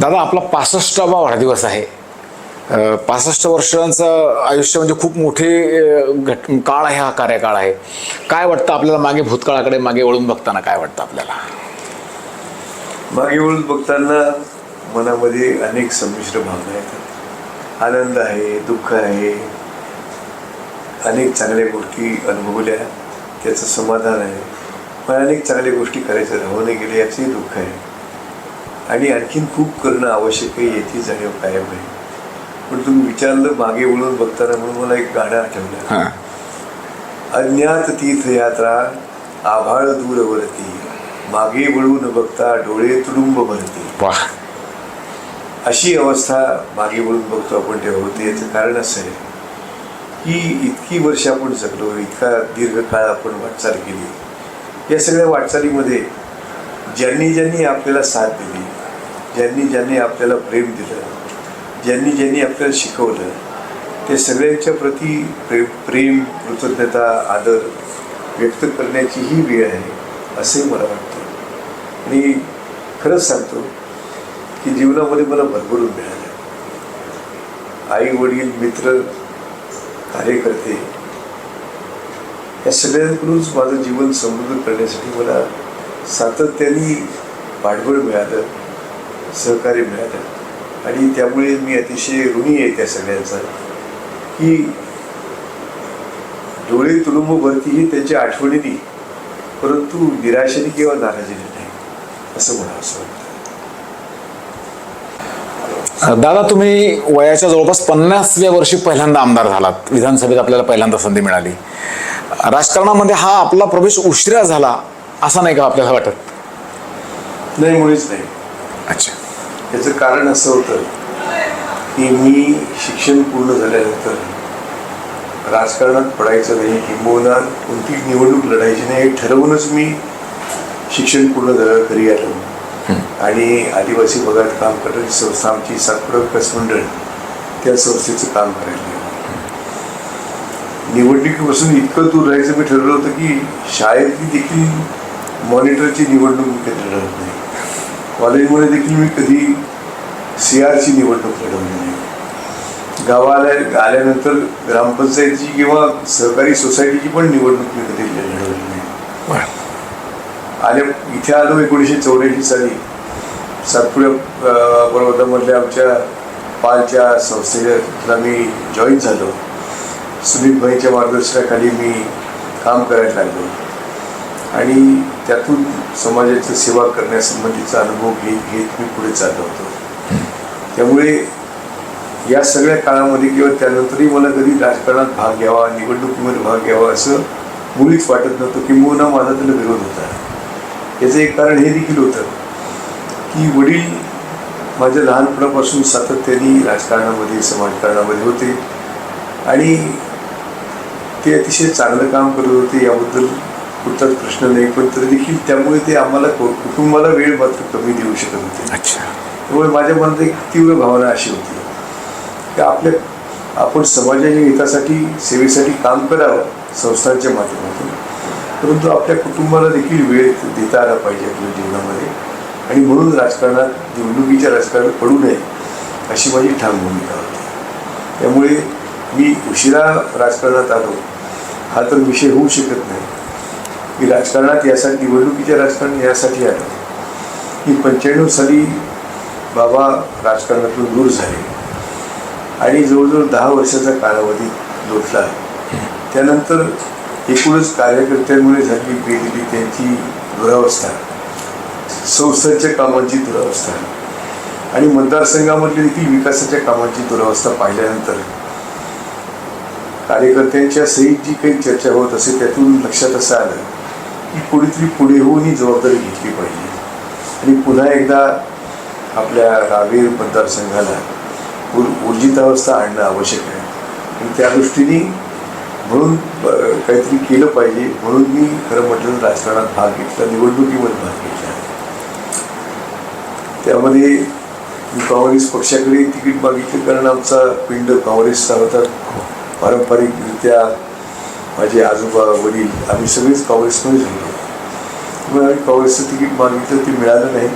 दादा आपला पासष्टावा वाढदिवस आहे. पासष्ट वर्षांचं आयुष्य म्हणजे खूप मोठे घट काळ आहे हा कार्यकाळ आहे. काय वाटतं आपल्याला मागे भूतकाळाकडे मागे वळून बघताना काय वाटतं आपल्याला? मागे वळून बघताना मनामध्ये अनेक संमिश्र भावना येतात. आनंद आहे दुःख आहे. अनेक चांगल्या गोष्टी अनुभवल्या त्याचं समाधान आहे. पण अनेक चांगल्या गोष्टी करायचं राहून गेले याचंही दुःख आहे. आणि आणखीन खूप करणं आवश्यक आहे याची जाणीव कायम आहे. पण तुम्ही विचारलं मागे वळून बघताना म्हणून मला एक गाणं आठवलं. अज्ञात तीर्थयात्रा आभाळ दूरवरती. मागे वळून बघता डोळे तुडुंब भरती. अशी अवस्था मागे वळून बघतो आपण तेव्हा होते याचं कारण असं आहे. की इतकी वर्ष आपण जगलो इतका दीर्घ काळ आपण वाटचाल केली. या सगळ्या वाटचालीमध्ये ज्यांनी ज्यांनी आपल्याला साथ दिली ज्यांनी ज्यांनी आपल्याला प्रेम दिलं ज्यांनी ज्यांनी आपल्याला शिकवलं ते सगळ्यांच्या प्रती प्रेम प्रेम कृतज्ञता आदर व्यक्त करण्याची ही वेळ आहे असे मला वाटतं. आणि खरंच सांगतो की जीवनामध्ये मला भरभरून मिळालं. आई वडील मित्र कार्यकर्ते या सगळ्यांकडूनच माझं जीवन समृद्ध करण्यासाठी मला सातत्याने पाठबळ मिळालं. सहकार्य मिळालं आणि त्यामुळे मी अतिशय ऋणी आहे त्या सगळ्यांचा. की डोळे तुडुंब भरती ही त्यांच्या आठवणीने परंतु निराशेने किंवा नाराजीने नाही असं मला असं वाटतं. दादा तुम्ही वयाच्या जवळपास पन्नासव्या वर्षी पहिल्यांदा आमदार झालात. विधानसभेत आपल्याला पहिल्यांदा संधी मिळाली. राजकारणामध्ये हा आपला प्रवेश उशिरा झाला असा नाही का आपल्याला वाटत? नाही मुळीच नाही. अच्छा. त्याचं कारण असं होतं की मी शिक्षण पूर्ण झाल्यानंतर राजकारणात पडायचं नाही किंबहुना कोणती निवडणूक लढायची नाही हे ठरवूनच मी शिक्षण पूर्ण झालं घरी आलो. आणि आदिवासी भागात काम करणारी संस्था आमची सातपुडा विकास मंडळ त्या संस्थेचं काम करायला. निवडणुकीपासून इतकं दूर राहायचं मी ठरवलं होतं की शाळेतली देखील मॉनिटरची निवडणूक मी कधी लढत नाही. कॉलेजमध्ये देखील मी कधी सी आरची निवडणूक लढवली नाही. गावाला आल्यानंतर ग्रामपंचायतीची किंवा सहकारी सोसायटीची पण निवडणूक मी कधी लढवली नाही. आले इथे आलो एकोणीसशे चौऱ्याऐंशी साली. सातपुड्या पर्वतामधल्या आमच्या पालच्या संस्थेला मी जॉईन झालो. सुनील भाईच्या मार्गदर्शनाखाली मी काम करायला लागलो. आणि त्यातून समाजाची सेवा करण्यासंबंधीचा अनुभव घेत घेत मी पुढे चाललो होतो. त्यामुळे या सगळ्या काळामध्ये किंवा त्यानंतरही मला कधी राजकारणात भाग घ्यावा निवडणुकीमध्ये भाग घ्यावा असं मुळीच वाटत नव्हतं किंबहुना माझा त्याला विरोध होता. याचं एक कारण हे देखील होतं की वडील माझ्या लहानपणापासून सातत्याने राजकारणामध्ये समाजकारणामध्ये होते आणि ते अतिशय चांगलं काम करत होते याबद्दल कुठलाच प्रश्न नाही पण तरी देखील त्यामुळे ते आम्हाला कु- कुटुंबाला वेळ मात्र कमी देऊ शकत होते. अच्छा. त्यामुळे माझ्या मनात एक तीव्र भावना अशी होती. की आपल्या आपण समाजाच्या हितासाठी सेवेसाठी काम करावं संस्थांच्या माध्यमातून. परंतु आपल्या कुटुंबाला देखील वेळ देता आला पाहिजे आपल्या जीवनामध्ये. आणि म्हणून राजकारणात निवडणुकीच्या राजकारणात पडू नये अशी माझी ठाम भूमिका होती. त्यामुळे मी उशिरा राजकारणात आलो. हा तर विषय होऊ शकत नाही. मी राजकारणात यासाठी निवडणुकीच्या राजकारण यासाठी आलो. की पंच्याण्णव साली बाबा राजकारणातून दूर झाले. आणि जवळजवळ दहा वर्षाचा कालावधी लोटला. त्यानंतर एकूणच कार्यकर्त्यांमुळे झाली गेलेली त्यांची दुरावस्था. संस्थांच्या कामांची दुरावस्था. आणि मतदारसंघामधली देखील विकासाच्या कामांची दुरावस्था पाहिल्यानंतर कार्यकर्त्यांच्या सहित जी काही चर्चा होत असे त्यातून लक्षात असं आलं की कोणीतरी पुढे होऊन ही जबाबदारी घेतली पाहिजे. आणि पुन्हा एकदा आपल्या रावेर मतदारसंघाला ऊर ऊर्जितावस्था आणणं आवश्यक आहे. आणि त्या दृष्टीने म्हणून काहीतरी केलं पाहिजे. म्हणून मी खरं म्हटलं राजकारणात भाग घेतला. निवडणुकीमध्ये भाग घेतला. त्यामध्ये मी काँग्रेस पक्षाकडे तिकीट मागितलं. कारण आमचा पिंड काँग्रेसचा होता पारंपरिकरित्या माझे आजोबा वडील आम्ही सगळेच काँग्रेसमध्ये झालो. मग आम्ही काँग्रेसचं तिकीट मागितलं. ते मिळालं नाही.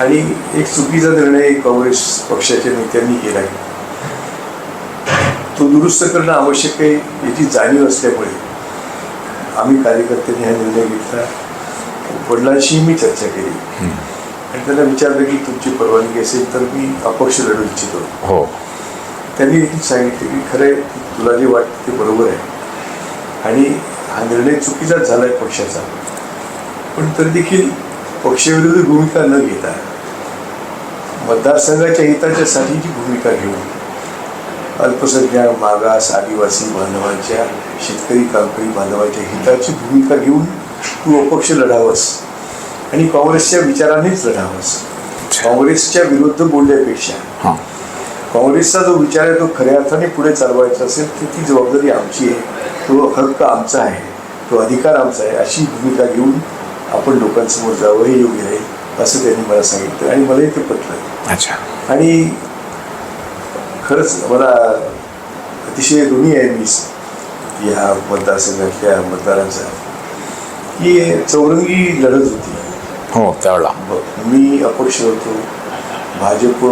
आणि एक चुकीचा निर्णय काँग्रेस पक्षाच्या नेत्यांनी केला तो दुरुस्त करणं आवश्यक आहे याची जाणीव असल्यामुळे आम्ही कार्यकर्त्यांनी हा निर्णय घेतला. वडिलांशी मी चर्चा केली. आणि त्यांना विचारलं की तुमची परवानगी असेल तर मी अपक्ष लढू इच्छितो. हो. त्यांनी सांगितलं की खरं आहे तुला जे वाटतं ते बरोबर आहे. आणि हा निर्णय चुकीचाच झाला आहे पक्षाचा. पण तरी देखील पक्षविरुद्ध भूमिका न घेता मतदारसंघाच्या हिताच्या साठीची भूमिका घेऊन अल्पसंख्याक मागास आदिवासी बांधवांच्या शेतकरी कामकरी बांधवांच्या हिताची भूमिका घेऊन तू अपक्ष लढावंस आणि काँग्रेसच्या विचारानेच लढावंस. काँग्रेसच्या विरुद्ध बोलण्यापेक्षा काँग्रेसचा जो विचार आहे तो खऱ्या अर्थाने पुढे चालवायचा असेल तर ती जबाबदारी आमची आहे. तो हक्क आमचा आहे. तो अधिकार आमचा आहे. अशी भूमिका घेऊन आपण लोकांसमोर जावं हे योग्य आहे असं त्यांनी मला सांगितलं आणि मलाही ते पटलं. अच्छा. आणि खरंच मला अतिशय ऋणी आहे मी या मतदारसंघातल्या मतदारांचा. की चौरंगी लढत होती. हो त्यावेळेला. मी अपक्ष होतो. भाजप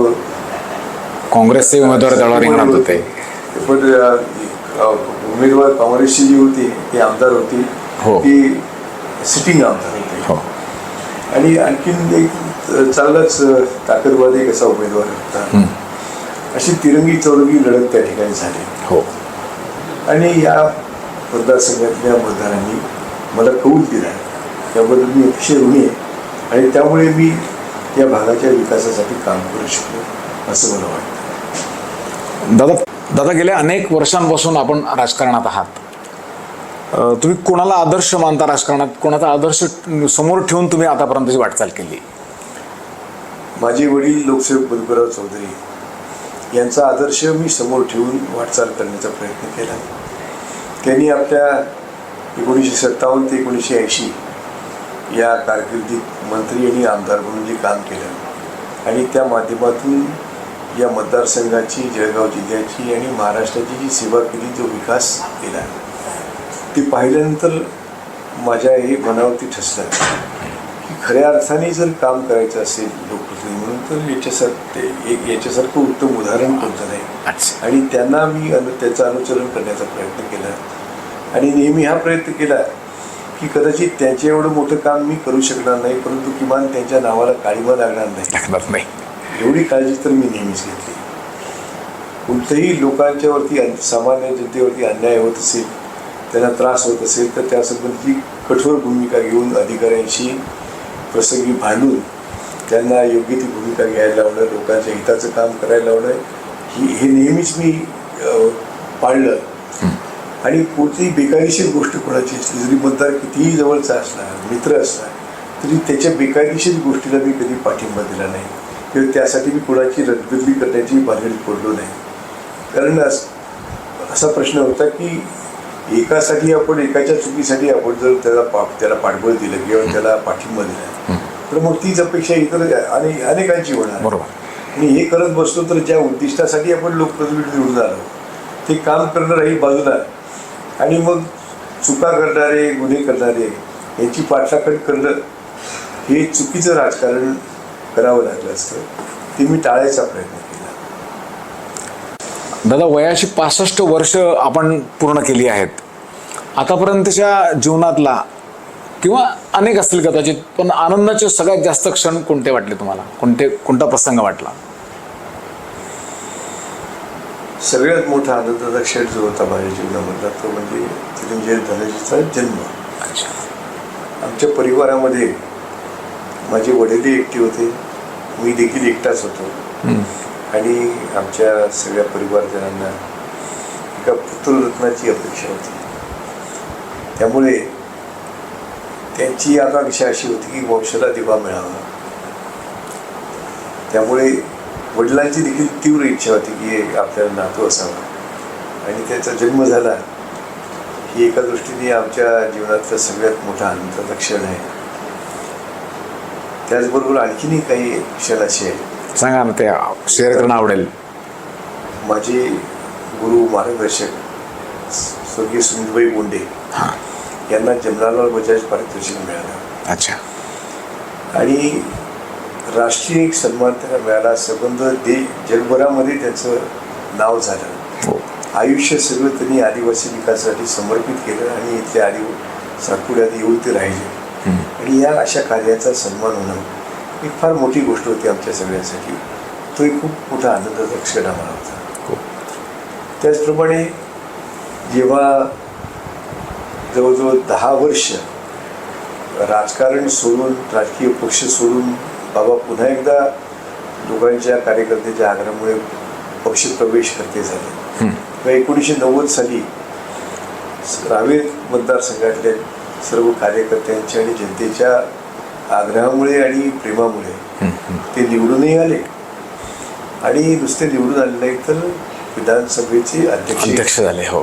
काँग्रेसचे उमेदवार त्यावेळेला रिंगणात होते. पण उमेदवार काँग्रेसचे जे होते ते आमदार होते. हो. ते सिटिंग आमदार होते. हो. आणि आणखीन एक चांगलाच ताकदवाद एक असा उमेदवार होता? हं. अशी तिरंगी चौरंगी लढत त्या ठिकाणी झाली. हो. आणि या मतदारसंघातल्या मतदारांनी मला कौल दिला. त्याबद्दल मी अतिशय ऋणी आहे. आणि त्यामुळे मी या भागाच्या विकासासाठी काम करू शकलो असं मला वाटतं. दादा दादा गेल्या अनेक वर्षांपासून आपण राजकारणात आहात. तुम्ही कोणाला आदर्श मानता राजकारणात? कोणाचा आदर्श समोर ठेवून तुम्ही आतापर्यंतची वाटचाल केली? माझे वडील लोकसेवक मधुकरराव चौधरी यांचा आदर्श मी समोर ठेवून वाटचाल करण्याचा प्रयत्न केला. त्यांनी आपल्या एकोणीसशे सत्तावन्न ते एकोणीसशे ऐंशी या कारकिर्दीत मंत्री आणि आमदार म्हणून जे काम केलं आणि त्या माध्यमातून या मतदारसंघाची जळगाव जिल्ह्याची आणि महाराष्ट्राची जी सेवा केली जो विकास केला ते पाहिल्यानंतर माझ्या हे मनावरती ठसलं. खऱ्या अर्थाने जर काम करायचं असेल लोकप्रतिनिधी म्हणून तर याच्यासारखं एक याच्यासारखं उत्तम उदाहरण कोणतं नाही. आणि त्यांना मी अनु त्याचं अनुसरण करण्याचा प्रयत्न केला. आणि नेहमी हा प्रयत्न केला की कदाचित त्यांच्या एवढं मोठं काम मी करू शकणार नाही परंतु किमान त्यांच्या नावाला काळीमा लागणार नाही. लागणार नाही. एवढी काळजी तर मी नेहमीच घेतली. कोणत्याही लोकांच्यावरती सामान्य जनतेवरती अन्याय होत असेल त्यांना त्रास होत असेल तर त्यासंबंधी कठोर भूमिका घेऊन अधिकाऱ्यांशी प्रसंगी भांडून त्यांना योग्य ती भूमिका घ्यायला लावणं लोकांच्या हिताचं काम करायला लावणं ही हे नेहमीच मी पाळलं. आणि कोणतीही बेकायदेशीर गोष्ट कोणाची असली जरी मतदार कितीही जवळचा असला मित्र असला तरी त्याच्या बेकायदेशीर गोष्टीला मी कधी पाठिंबा दिला नाही. किंवा त्यासाठी मी कोणाची रद्दबदली करण्याची भानगडीत पडलो नाही. कारण असा प्रश्न होता की एकासाठी आपण एकाच्या चुकीसाठी आपण जर त्याला पा त्याला पाठबळ दिलं किंवा त्याला पाठिंबा दिला तर मग तीच अपेक्षा इतर अने अनेकांची होणार. बरोबर. आणि हे करत बसलो तर ज्या उद्दिष्टासाठी आपण लोकप्रतिनिधी निवडून आलो ते काम करणं राहील बाजूला आणि मग चुका करणारे गुन्हे करणारे यांची पाठराखण करणं हे चुकीचं राजकारण करावं लागलं असतं ते मी टाळायचा प्रयत्न दादा वयाची पासष्ट वर्ष आपण पूर्ण केली आहेत. आतापर्यंतच्या जीवनातला किंवा अनेक असतील कदाचित पण आनंदाचे सगळ्यात जास्त क्षण कोणते वाटले तुम्हाला? कोणते कोणता प्रसंग वाटला? सगळ्यात मोठा आनंदाचा क्षण जो होता माझ्या जीवनामधला तो म्हणजे चिरंजीवी धनजीचा जन्म. अच्छा. आमच्या परिवारामध्ये माझे वडीलही एकटे होते. मी देखील एकटाच होतो. आणि आमच्या सगळ्या परिवारजनांना एका पुत्ररत्नाची अपेक्षा होती. त्यामुळे त्यांची आकांक्षा अशी होती की वंशाला दिवा मिळावा. त्यामुळे वडिलांची देखील तीव्र इच्छा होती की आपल्याला नातू असावा. आणि त्याचा जन्म झाला ही एका दृष्टीने आमच्या जीवनातला सगळ्यात मोठा आनंदाचा क्षण आहे. त्याचबरोबर आणखीनही काही क्षण असे आहेत. सांगा ना ते शेअर करणं आवडेल. माझे गुरु मार्गदर्शक स्वर्गीय सुनीलबाई बोंडे हां. यांना जमनालाल बजाज पारितोषिक मिळालं. अच्छा. आणि राष्ट्रीय सन्मान त्यांना मिळाला संबंध दे जगभरामध्ये त्याचं नाव झालं. हो. आयुष्य सगळं त्यांनी आदिवासी विकासासाठी समर्पित केलं आणि इथल्या आदि सातपुड्यात येऊन ते राहिले. आणि या अशा कार्याचा सन्मान होणं एक फार मोठी गोष्ट होती आमच्या सगळ्यांसाठी. तो एक खूप मोठा आनंदाचा क्षण आम्हाला होता. त्याचप्रमाणे जेव्हा जवळजवळ दहा वर्ष राजकारण सोडून राजकीय पक्ष सोडून बाबा पुन्हा एकदा लोकांच्या कार्यकर्त्याच्या आग्रहामुळे पक्ष प्रवेश करते झाले. तेव्हा एकोणीसशे नव्वद साली रावेर मतदारसंघातल्या सर्व कार्यकर्त्यांच्या आणि जनतेच्या आग्रहामुळे आणि प्रेमामुळे ते निवडूनही आले आणि नुसते निवडून आले नाही तर विधानसभेचे अध्यक्ष झाले हो.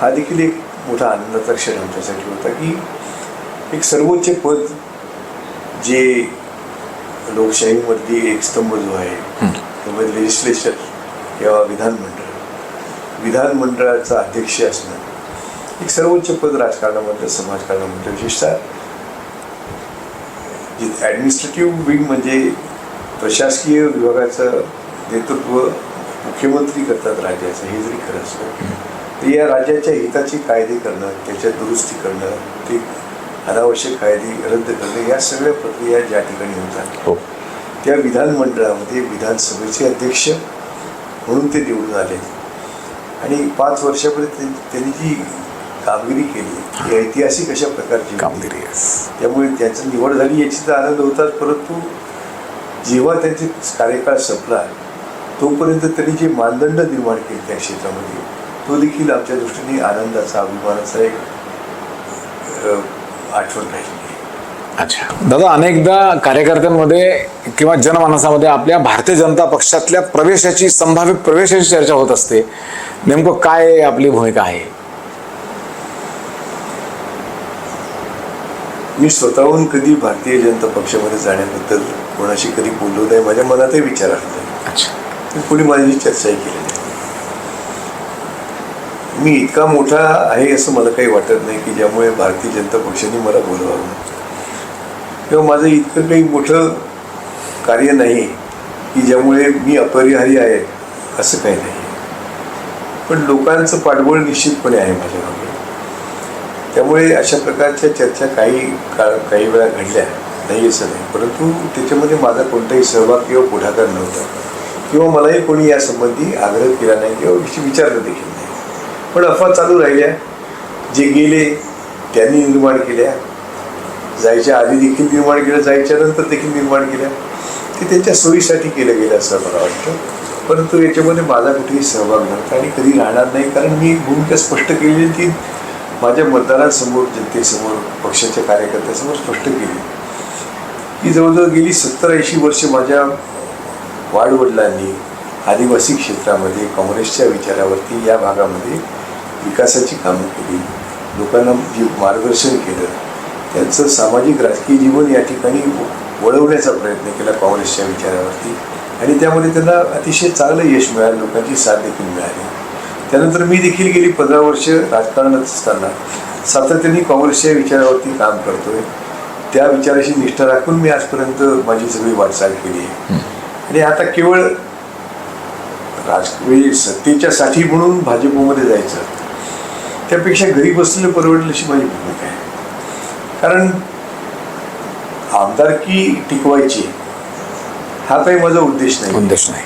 हा देखील एक मोठा आनंदाचा क्षण आमच्यासाठी होता की एक सर्वोच्च पद जे लोकशाहीमधली एक स्तंभ जो आहे त्यामध्ये लेजिस्लेचर किंवा विधानमंडळ विधानमंडळाचा अध्यक्ष असणं एक सर्वोच्च पद राजकारणामधलं समाजकारणामधलं विशेषतः जे ॲडमिनिस्ट्रेटिव्ह विंग म्हणजे प्रशासकीय विभागाचं नेतृत्व मुख्यमंत्री करतात राज्याचं हे जरी खरं असलं तर या राज्याच्या हिताची कायदे करणं त्याच्यात दुरुस्ती करणं ते अनावश्यक कायदे रद्द करणं या सगळ्या प्रक्रिया ज्या ठिकाणी होतात हो. त्या विधानमंडळामध्ये विधानसभेचे अध्यक्ष म्हणून ते निवडून आले. आणि पाच वर्षापर्यंत त्यां- त्यांनी जी कामगिरी केली ही ऐतिहासिक अशा प्रकारची. कामगिरी. त्यामुळे त्यांची निवड झाली याची तर आनंद होताच. परंतु जेव्हा त्यांचे कार्यकाळ संपला तोपर्यंत त्यांनी जे मानदंड निर्माण केले त्या क्षेत्रामध्ये तो देखील आमच्या दृष्टीने आनंदाचा अभिमानाचा एक आठवण राहिली. अच्छा. दादा अनेकदा कार्यकर्त्यांमध्ये किंवा जनमानसामध्ये आपल्या भारतीय जनता पक्षातल्या प्रवेशाची संभाव्य प्रवेशाची चर्चा होत असते. नेमकं काय आपली भूमिका आहे? मी स्वतःहून कधी भारतीय जनता पक्षामध्ये जाण्याबद्दल कोणाशी कधी बोललो नाही माझ्या मनातही विचार आला नाही. कोणी माझी चर्चाही केली नाही. मी इतका मोठा आहे असं मला काही वाटत नाही की ज्यामुळे भारतीय जनता पक्षाने मला बोलवावं. किंवा माझं इतकं काही मोठं कार्य नाही की ज्यामुळे मी अपरिहार्य आहे असं काही नाही. पण लोकांचं पाठबळ निश्चितपणे आहे माझ्या मागे त्यामुळे अशा प्रकारच्या चर्चा काही काळ काही वेळा घडल्या. नाही असं नाही. परंतु त्याच्यामध्ये माझा कोणताही सहभाग किंवा पुढाकार नव्हता. किंवा मलाही कोणी यासंबंधी आग्रह केला नाही किंवा विच- विचारलं देखील नाही. पण अफवा चालू राहिल्या. जे गेले त्यांनी निर्माण केल्या. जायच्या आधी देखील निर्माण केलं जायच्या नंतर देखील निर्माण केल्या. ते त्यांच्या सोयीसाठी केलं गेलं असं मला वाटतं. परंतु याच्यामध्ये माझा कुठेही सहभाग नव्हता आणि कधी राहणार नाही. कारण मी भूमिका स्पष्ट केलेली ती माझ्या मतदारांसमोर जनतेसमोर पक्षाच्या कार्यकर्त्यासमोर स्पष्ट केली. की जवळजवळ गेली सत्तर ऐंशी वर्ष माझ्या वाडवडिलांनी आदिवासी क्षेत्रामध्ये काँग्रेसच्या विचारावरती या भागामध्ये विकासाची कामं केली. लोकांना जे मार्गदर्शन केलं त्यांचं सामाजिक राजकीय जीवन या ठिकाणी वळवण्याचा प्रयत्न केला काँग्रेसच्या विचारावरती. आणि त्यामध्ये त्यांना अतिशय चांगलं यश मिळालं लोकांची साथ देखील मिळाली. त्यानंतर मी देखील गेली पंधरा वर्ष राजकारणात असताना. सातत्याने काँग्रेसच्या विचारावरती काम करतोय. त्या विचाराशी निष्ठा राखून मी आजपर्यंत माझी सगळी वाटचाल केली आहे. आणि आता केवळ राजकीय सत्तेच्या साठी म्हणून भाजपमध्ये जायचं. त्यापेक्षा घरी बसलेलं परवडेल अशी माझी भूमिका आहे. कारण आमदारकी टिकवायची हा काही माझा उद्देश नाही. उद्देश नाही.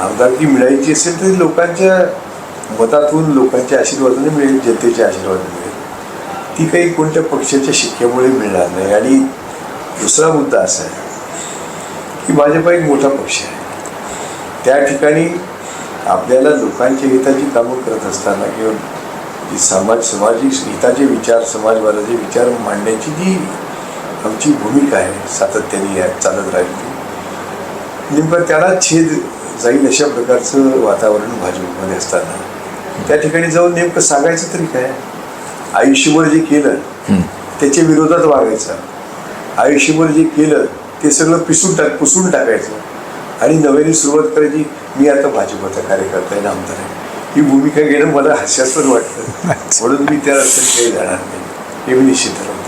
आमदारकी मिळायची असेल तर लोकांच्या मतातून लोकांच्या आशीर्वादाने मिळेल जनतेच्या आशीर्वादाने मिळेल. ती काही कोणत्या पक्षाच्या शिक्क्यामुळे मिळणार नाही. आणि दुसरा मुद्दा असा आहे की भाजपा एक मोठा पक्ष आहे. त्या ठिकाणी आपल्याला लोकांच्या हिताची कामं करत असताना किंवा जी समाज सामाजिक हिताचे विचार समाजवादाचे विचार मांडण्याची जी आमची भूमिका आहे सातत्याने या चालत राहिली नेमकं त्याला छेद जाईल अशा प्रकारचं वातावरण भाजपमध्ये असताना. त्या ठिकाणी जाऊन नेमकं सांगायचं तरी काय? आयुष्यभर जे केलं त्याच्या विरोधात वागायचं. आयुष्यभर जे केलं ते सगळं पिसून टाक पुसून टाकायचं. आणि नव्याने सुरुवात करायची मी आता भाजपचा कार्यकर्ता आहे आमदार आहे. ही भूमिका घेणं मला हास्यास्पद वाटतं. म्हणून मी त्या रस्त्याने काही जाणार नाही. हे मी निश्चित ठरवतो